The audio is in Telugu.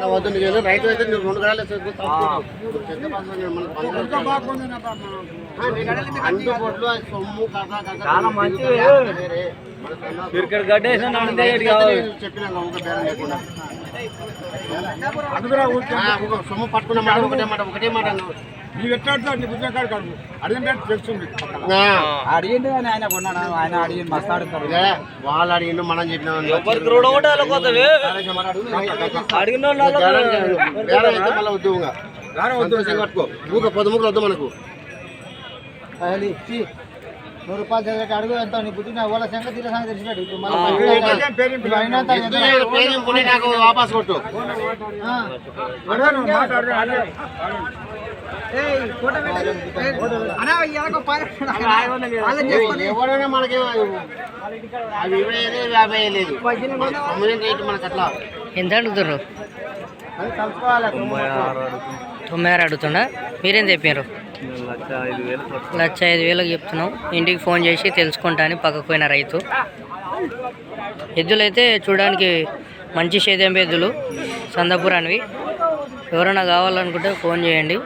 మన వద్దు నీకు రైతు అయితే నువ్వు రెండు గడాలు సొమ్ము కథ గడ్డ. చెప్పినాక ఒక బేరం లేకుండా. సొమ్ము పట్టుకున్న మాట ఒకటే మాట ఒకటే మాట అన్నావు. నీవు ఎట్లా అడుగుతావు నీ బుద్ధి కాడు కాడు అడిగిన రేటు తెలుస్తుంది అడిగిండు కానీ ఆయన కొన్నాడు ఆయన అడిగి మస్తు వాళ్ళు అడిగిండు మనం చెప్పినాం ఎవరికి రోడ్ ఒకటి వాళ్ళకి పోతుంది అడిగిన మళ్ళీ ఉద్యోగంగా సంతోషంగా కట్టుకో ఊక పొద్దుముకలు వద్దు మనకు నూరు రూపాయలు చదివేట అడుగు ఎంత నీ బుద్ధి నా వాళ్ళ సంగతి ఇలా సంగతి తెలిసినట్టు ఇప్పుడు మళ్ళీ పేరు వాపస్ కొట్టు ఎవరైనా మనకి అవి ఇరవై ఐదు యాభై లేదు. మన తొమ్మిది రేటు మనకి అట్లా. ఎంత ఆరు అడుగుతుండా మీరేం చెప్పారు లక్ష ఐదు వేలు లక్ష ఐదు వేలకు చెప్తున్నాం. ఇంటికి ఫోన్ చేసి తెలుసుకుంటా అని పక్కకు పోయిన రైతు. ఎద్దులు అయితే చూడడానికి మంచి సేద్యం ఎద్దులు సందపురానివి ఎవరైనా కావాలనుకుంటే ఫోన్ చేయండి.